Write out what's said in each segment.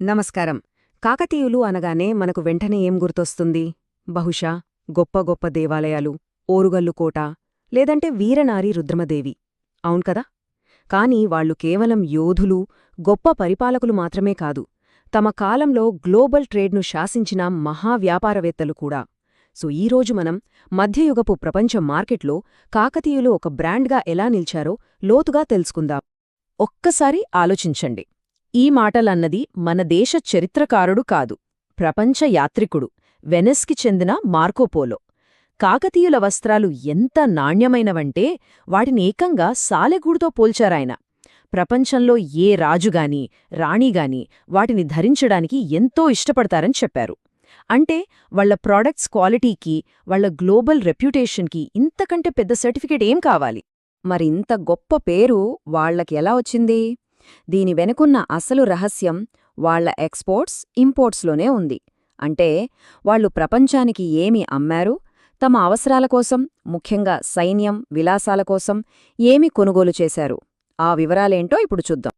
నమస్కారం. కాకతీయులు అనగానే మనకు వెంటనే ఏం గుర్తొస్తుంది? బహుశా గొప్ప గొప్ప దేవాలయాలు ఓరుగల్లు కోట లేదంటే వీరనారి రుద్రమదేవి. అవును కదా? కాని వాళ్ళు కేవలం యోధులు గొప్ప పరిపాలకులు మాత్రమే కాదు తమ కాలంలో గ్లోబల్ ట్రేడ్ను శాసించిన మహావ్యాపారవేత్తలు కూడా. సో ఈరోజు మనం మధ్యయుగపు ప్రపంచ మార్కెట్లో కాకతీయులు ఒక బ్రాండ్గా ఎలా నిల్చారో లోతుగా తెలుసుకుందాం. ఒక్కసారి ఆలోచించండి. ఈ మాటలన్నది మన దేశ చరిత్రకారుడు కాదు ప్రపంచ యాత్రికుడు వెనెస్కి చెందిన మార్కోపోలో కాకతీయుల వస్త్రాలు ఎంత నాణ్యమైనవంటే వాటిని ఏకంగా సాలెగూడుతో పోల్చారాయన. ప్రపంచంలో ఏ రాజుగాని రాణిగాని వాటిని ధరించడానికి ఎంతో ఇష్టపడతారని చెప్పారు. అంటే వాళ్ళ ప్రాడక్ట్స్ క్వాలిటీకి వాళ్ళ గ్లోబల్ రెప్యుటేషన్కి ఇంతకంటే పెద్ద సర్టిఫికేట్ ఏం కావాలి? మరింత గొప్ప పేరు వాళ్ళకి ఎలా వచ్చింది? దీని వెనుకున్న అసలు రహస్యం వాళ్ళ ఎక్స్పోర్ట్స్ ఇంపోర్ట్స్లోనే ఉంది. అంటే వాళ్ళు ప్రపంచానికి ఏమి అమ్మారు? తమ అవసరాల కోసం ముఖ్యంగా సైన్యం విలాసాల కోసం ఏమి కొనుగోలు చేశారు? ఆ వివరాలేంటో ఇప్పుడు చూద్దాం.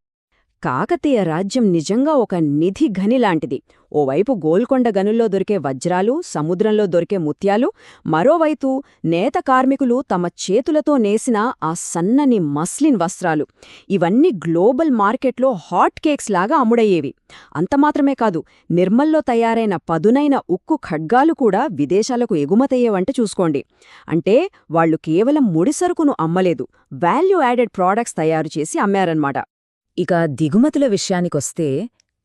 కాకతీయ రాజ్యం నిజంగా ఒక నిధి గనిలాంటిది ఓవైపు గోల్కొండ గనుల్లో దొరికే వజ్రాలు సముద్రంలో దొరికే ముత్యాలు మరోవైపు నేత కార్మికులు తమ చేతులతో నేసిన ఆ సన్నని మస్లిన్ వస్త్రాలు. ఇవన్నీ గ్లోబల్ మార్కెట్లో హాట్ కేక్స్ లాగా అమ్ముడయ్యేవి. అంతమాత్రమే కాదు నిర్మల్లో తయారైన పదునైన ఉక్కు ఖడ్గాలు కూడా విదేశాలకు ఎగుమతయ్యేవంటే చూసుకోండి. అంటే వాళ్ళు కేవలం ముడిసరుకును అమ్మలేదు వాల్యూ యాడెడ్ ప్రోడక్ట్స్ తయారు చేసి అమ్మారన్నమాట. ఇక దిగుమతుల విషయానికొస్తే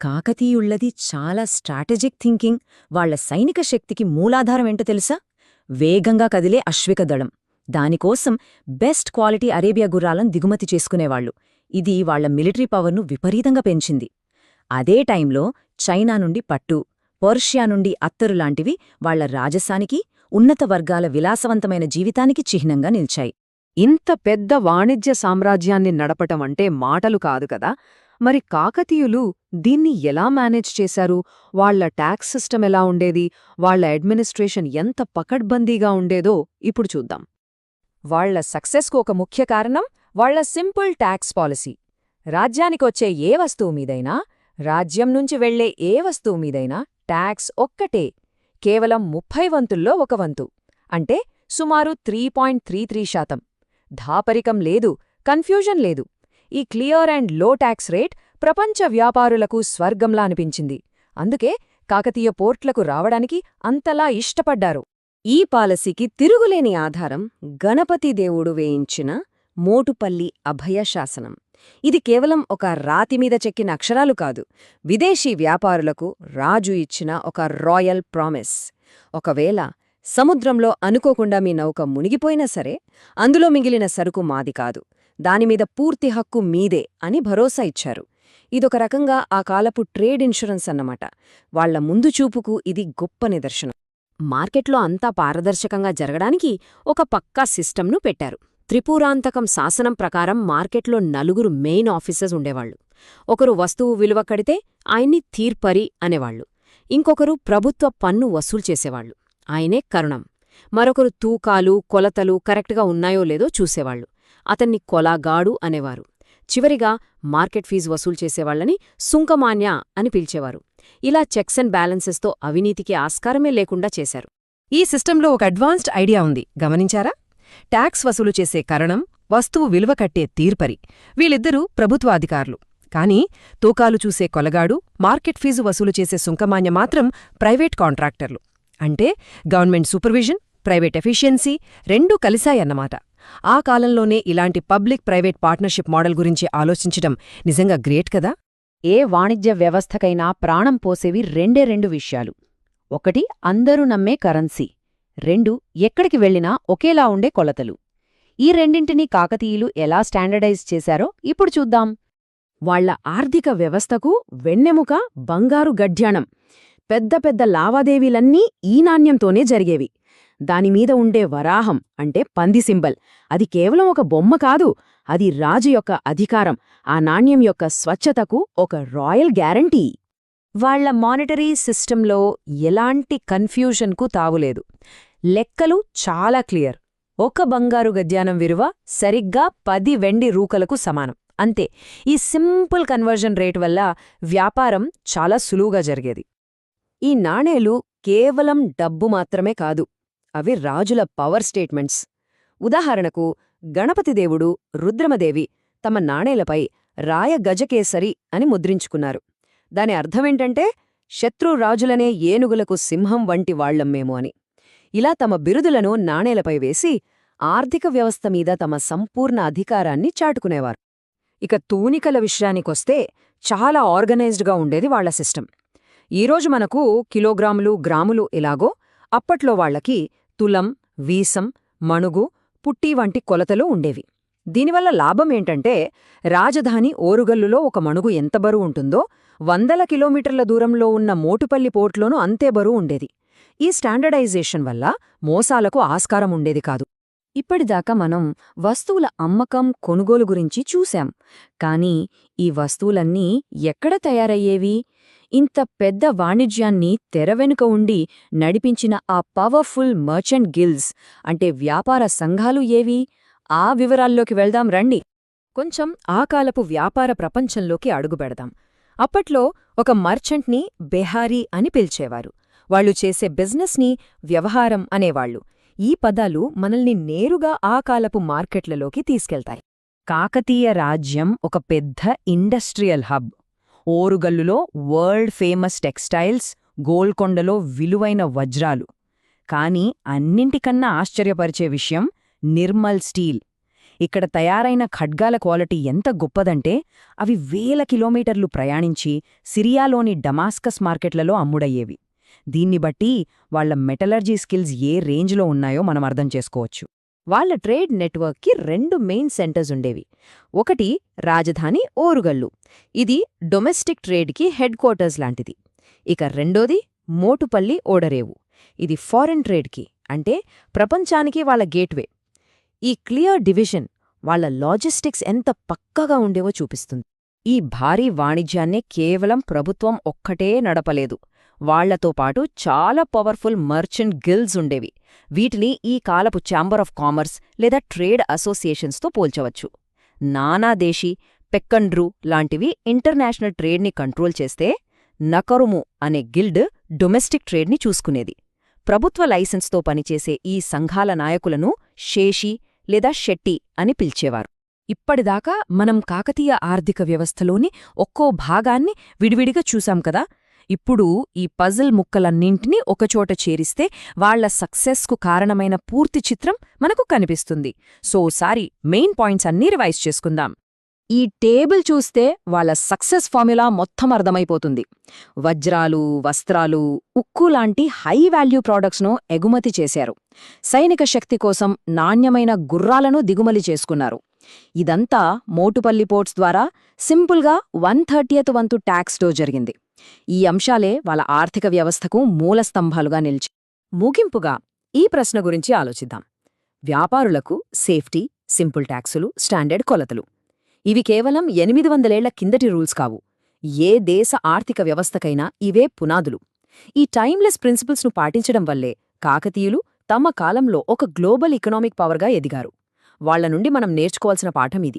కాకతీయుళ్ళది చాలా స్ట్రాటజిక్ థింకింగ్. వాళ్ళ సైనిక శక్తికి మూలాధారం ఏంటో తెలుసా? వేగంగా కదిలే అశ్విక దళం. దానికోసం బెస్ట్ క్వాలిటీ అరేబియా గుర్రాలను దిగుమతి చేసుకునేవాళ్ళు ఇది వాళ్ళ మిలిటరీ పవర్ను విపరీతంగా పెంచింది. అదే టైంలో చైనా నుండి పట్టు పర్షియా నుండి అత్తరు లాంటివి వాళ్ళ రాజసానికి ఉన్నత వర్గాల విలాసవంతమైన జీవితానికి చిహ్నంగా నిలిచాయి. ఇంత పెద్ద వాణిజ్య సామ్రాజ్యాన్ని నడపటం అంటే మాటలు కాదు కదా? మరి కాకతీయులు దీన్ని ఎలా మేనేజ్ చేశారు? వాళ్ళ ట్యాక్స్ సిస్టమ్ ఎలా ఉండేది? వాళ్ళ అడ్మినిస్ట్రేషన్ ఎంత పకడ్బందీగా ఉండేదో ఇప్పుడు చూద్దాం. వాళ్ళ సక్సెస్కు ఒక ముఖ్య కారణం వాళ్ళ సింపుల్ ట్యాక్స్ పాలసీ. రాజ్యానికొచ్చే ఏ వస్తువు మీదైనా రాజ్యం నుంచి వెళ్ళే ఏ వస్తువు మీదైనా ట్యాక్స్ ఒక్కటే కేవలం ముప్పై వంతుల్లో ఒక వంతు. అంటే సుమారు త్రీ పాయింట్ త్రీ త్రీ శాతం. ధాపరికం లేదు కన్ఫ్యూజన్ లేదు. ఈ క్లియర్ అండ్లో ట్యాక్స్ రేట్ ప్రపంచ వ్యాపారులకు స్వర్గంలా అనిపించింది. అందుకే కాకతీయ పోర్ట్లకు రావడానికి అంతలా ఇష్టపడ్డారు. ఈ పాలసీకి తిరుగులేని ఆధారం గణపతి దేవుడు వేయించిన మోటుపల్లి అభయశాసనం ఇది కేవలం ఒక రాతిమీద చెక్కిన అక్షరాలు కాదు విదేశీ వ్యాపారులకు రాజు ఇచ్చిన ఒక రాయల్ ప్రామిస్. ఒకవేళ సముద్రంలో అనుకోకుండా మీ నౌక మునిగిపోయినా సరే అందులో మిగిలిన సరుకు మాది కాదు. దానిమీద పూర్తి హక్కు మీదే అని భరోసా ఇచ్చారు. ఇదొక రకంగా ఆ కాలపు ట్రేడ్ ఇన్సూరెన్స్ అన్నమాట. వాళ్ళ ముందు చూపుకు ఇది గొప్ప నిదర్శనం. మార్కెట్లో అంతా పారదర్శకంగా జరగడానికి ఒక పక్కా సిస్టమ్ను పెట్టారు. త్రిపురాంతకం శాసనం ప్రకారం మార్కెట్లో నలుగురు మెయిన్ ఆఫీసర్స్ ఉండేవాళ్ళు ఒకరు వస్తువు విలువ కడితే ఆయన్ని తీర్పరి అనేవాళ్ళు ఇంకొకరు ప్రభుత్వ పన్ను వసూలు చేసేవాళ్ళు ఆయనే కరుణం. మరొకరు తూకాలు కొలతలు కరెక్ట్గా ఉన్నాయో లేదో చూసేవాళ్ళు అతన్ని కొలాగాడు అనేవారు. చివరిగా మార్కెట్ ఫీజు వసూలు చేసేవాళ్ళని సుంకమాన్య అని పిలిచేవారు. ఇలా చెక్స్ అండ్ బ్యాలెన్సెస్తో అవినీతికి ఆస్కారమే లేకుండా చేశారు. ఈ సిస్టంలో ఒక అడ్వాన్స్డ్ ఐడియా ఉంది. గమనించారా? ట్యాక్స్ వసూలు చేసే కరణం వస్తువు విలువ కట్టే తీర్పరి. వీళ్ళిద్దరూ ప్రభుత్వాధికారులు. కానీ తూకాలు చూసే కొలగాడు మార్కెట్ ఫీజు వసూలు చేసే సుంకమాన్య మాత్రం ప్రైవేట్ కాంట్రాక్టర్లు. అంటే గవర్నమెంట్ సూపర్విజన్ ప్రైవేట్ ఎఫిషియన్సీ రెండూ కలిశాయన్నమాట. ఆ కాలంలోనే ఇలాంటి పబ్లిక్ ప్రైవేట్ పార్ట్నర్షిప్ మోడల్ గురించి ఆలోచించటం నిజంగా గ్రేట్ కదా? ఏ వాణిజ్య వ్యవస్థకైనా ప్రాణం పోసేవి రెండే రెండు విషయాలు. ఒకటి అందరూ నమ్మే కరెన్సీ. రెండు ఎక్కడికి వెళ్ళినా ఒకేలా ఉండే కొలతలు. ఈ రెండింటినీ కాకతీయులు ఎలా స్టాండర్డైజ్ చేశారో ఇప్పుడు చూద్దాం. వాళ్ళ ఆర్థిక వ్యవస్థకు వెన్నెముక బంగారు గడ్యాణం. పెద్ద పెద్ద లావాదేవీలన్నీ ఈ నాణ్యంతోనే జరిగేవి. దానిమీద ఉండే వరాహం అంటే పంది సింబల్. అది కేవలం ఒక బొమ్మ కాదు అది రాజు యొక్క అధికారం ఆ నాణ్యం యొక్క స్వచ్ఛతకు ఒక రాయల్ గ్యారంటీ. వాళ్ళ మానిటరీ సిస్టంలో ఎలాంటి కన్ఫ్యూషన్కు తావులేదు. లెక్కలు చాలా క్లియర్. ఒక బంగారు గద్యానం విలువ సరిగ్గా పది వెండి రూకలకు సమానం. అంతే. ఈ సింపుల్ కన్వర్జన్ రేట్ వల్ల వ్యాపారం చాలా సులువుగా జరిగేది. ఈ నాణేలు కేవలం డబ్బు మాత్రమే కాదు అవి రాజుల పవర్ స్టేట్మెంట్స్. ఉదాహరణకు గణపతిదేవుడు రుద్రమదేవి తమ నాణేలపై రాయ గజకేసరి అని ముద్రించుకున్నారు. దాని అర్థమేంటంటే శత్రు రాజులనే ఏనుగులకు సింహం వంటి వాళ్ళం మేము అని. ఇలా తమ బిరుదులను నాణేలపై వేసి ఆర్థిక వ్యవస్థ మీద తమ సంపూర్ణ అధికారాన్ని చాటుకునేవారు. ఇక తూనికల విషయానికొస్తే చాలా ఆర్గనైజ్డ్గా ఉండేది వాళ్ళ సిస్టమ్. ఈరోజు మనకు కిలోగ్రాములు గ్రాములు ఎలాగో అప్పట్లో వాళ్ళకి తులం వీసం మణుగు పుట్టి వంటి కొలతలు ఉండేవి. దీనివల్ల లాభమేంటంటే రాజధాని ఓరుగల్లులో ఒక మణుగు ఎంత బరువు ఉంటుందో వందల కిలోమీటర్ల దూరంలో ఉన్న మోటుపల్లి పోర్ట్లోనూ అంతే బరువు ఉండేది. ఈ స్టాండర్డైజేషన్ వల్ల మోసాలకు ఆస్కారం ఉండేది కాదు. ఇప్పటిదాకా మనం వస్తువుల అమ్మకం కొనుగోలు గురించి చూశాం. కానీ ఈ వస్తువులన్నీ ఎక్కడ తయారయ్యేవి? ఇంత పెద్ద వాణిజ్యాన్ని తెరవెనుక ఉండి నడిపించిన ఆ పవర్ఫుల్ మర్చెంట్ గిల్స్ అంటే వ్యాపార సంఘాలు ఏవి? ఆ వివరాల్లోకి వెళ్దాం రండి. కొంచెం ఆ కాలపు వ్యాపార ప్రపంచంలోకి అడుగుపెడదాం. అప్పట్లో ఒక మర్చెంట్ని బెహారీ అని పిలిచేవారు. వాళ్ళు చేసే బిజినెస్ని వ్యవహారం అనేవాళ్ళు ఈ పదాలు మనల్ని నేరుగా ఆ కాలపు మార్కెట్లలోకి తీసుకెళ్తాయి. కాకతీయ రాజ్యం ఒక పెద్ద ఇండస్ట్రియల్ హబ్. ఓరుగల్లులో వరల్డ్ ఫేమస్ టెక్స్టైల్స్ గోల్కొండలో విలువైన వజ్రాలు. కాని అన్నింటికన్నా ఆశ్చర్యపరిచే విషయం నిర్మల్ స్టీల్. ఇక్కడ తయారైన ఖడ్గాల క్వాలిటీ ఎంత గొప్పదంటే అవి వేల కిలోమీటర్లు ప్రయాణించి సిరియాలోని డమాస్కస్ మార్కెట్లలో అమ్ముడయ్యేవి. దీన్ని బట్టి వాళ్ళ మెటలర్జీ స్కిల్స్ ఏ రేంజ్లో ఉన్నాయో మనం అర్థం చేసుకోవచ్చు. వాళ్ళ ట్రేడ్ నెట్వర్క్కి రెండు మెయిన్ సెంటర్స్ ఉండేవి. ఒకటి రాజధాని ఓరుగల్లు. ఇది డొమెస్టిక్ ట్రేడ్కి హెడ్ క్వార్టర్స్ లాంటిది. ఇక రెండోది మోటుపల్లి ఓడరేవు. ఇది ఫారెన్ ట్రేడ్కి అంటే ప్రపంచానికి వాళ్ళ గేట్వే. ఈ క్లియర్ డివిజన్ వాళ్ళ లాజిస్టిక్స్ ఎంత పక్కగా ఉండేవో చూపిస్తుంది. ఈ భారీ వాణిజ్యాన్నే కేవలం ప్రభుత్వం ఒక్కటే నడపలేదు. వాళ్ళతో పాటు చాలా పవర్ఫుల్ మర్చెంట్ గిల్స్ ఉండేవి. వీటిని ఈ కాలపు ఛాంబర్ ఆఫ్ కామర్స్ లేదా ట్రేడ్ అసోసియేషన్స్తో పోల్చవచ్చు. నానాదేశీ పెక్కండ్రూ లాంటివి ఇంటర్నేషనల్ ట్రేడ్ని కంట్రోల్ చేస్తే నకరుము అనే గిల్డ్ డొమెస్టిక్ ట్రేడ్ని చూసుకునేది. ప్రభుత్వ లైసెన్స్తో పనిచేసే ఈ సంఘాల నాయకులను శేషి లేదా షెట్టి అని పిలిచేవారు. ఇప్పటిదాకా మనం కాకతీయ ఆర్థిక వ్యవస్థలోని ఒక్కో భాగాన్ని విడివిడిగా చూశాం కదా ఇప్పుడు ఈ పజిల్ ముక్కలన్నింటినీ ఒకచోట చేరిస్తే వాళ్ళ సక్సెస్కు కారణమైన పూర్తి చిత్రం మనకు కనిపిస్తుంది. సోసారి మెయిన్ పాయింట్స్ అన్నీ రివైజ్ చేసుకుందాం. ఈ టేబుల్ చూస్తే వాళ్ళ సక్సెస్ ఫార్ములా మొత్తం అర్థమైపోతుంది. వజ్రాలు వస్త్రాలు ఉక్కు లాంటి హై వాల్యూ ప్రోడక్ట్స్ను ఎగుమతి చేశారు. సైనిక శక్తి కోసం నాణ్యమైన గుర్రాలను దిగుమలి చేసుకున్నారు. ఇదంతా మోటుపల్లి పోర్ట్స్ ద్వారా సింపుల్గా వన్ థర్టీయత్ వంతు ట్యాక్స్తో జరిగింది. ఈ అంశాలే వాళ్ళ ఆర్థిక వ్యవస్థకు మూలస్తంభాలుగా నిలిచి ముగింపుగా ఈ ప్రశ్న గురించి ఆలోచిద్దాం. వ్యాపారులకు సేఫ్టీ సింపుల్ ట్యాక్సులు స్టాండర్డ్ కొలతలు. ఇవి కేవలం ఎనిమిది వందలేళ్ళ కిందటి రూల్స్ కావు. ఏ దేశ ఆర్థిక వ్యవస్థకైనా ఇవే పునాదులు. ఈ టైమ్లెస్ ప్రిన్సిపల్స్ను పాటించడం వల్లే కాకతీయులు తమ కాలంలో ఒక గ్లోబల్ ఎకనామిక్ పవర్గా ఎదిగారు. వాళ్ళ నుండి మనం నేర్చుకోవాల్సిన పాఠం ఇది.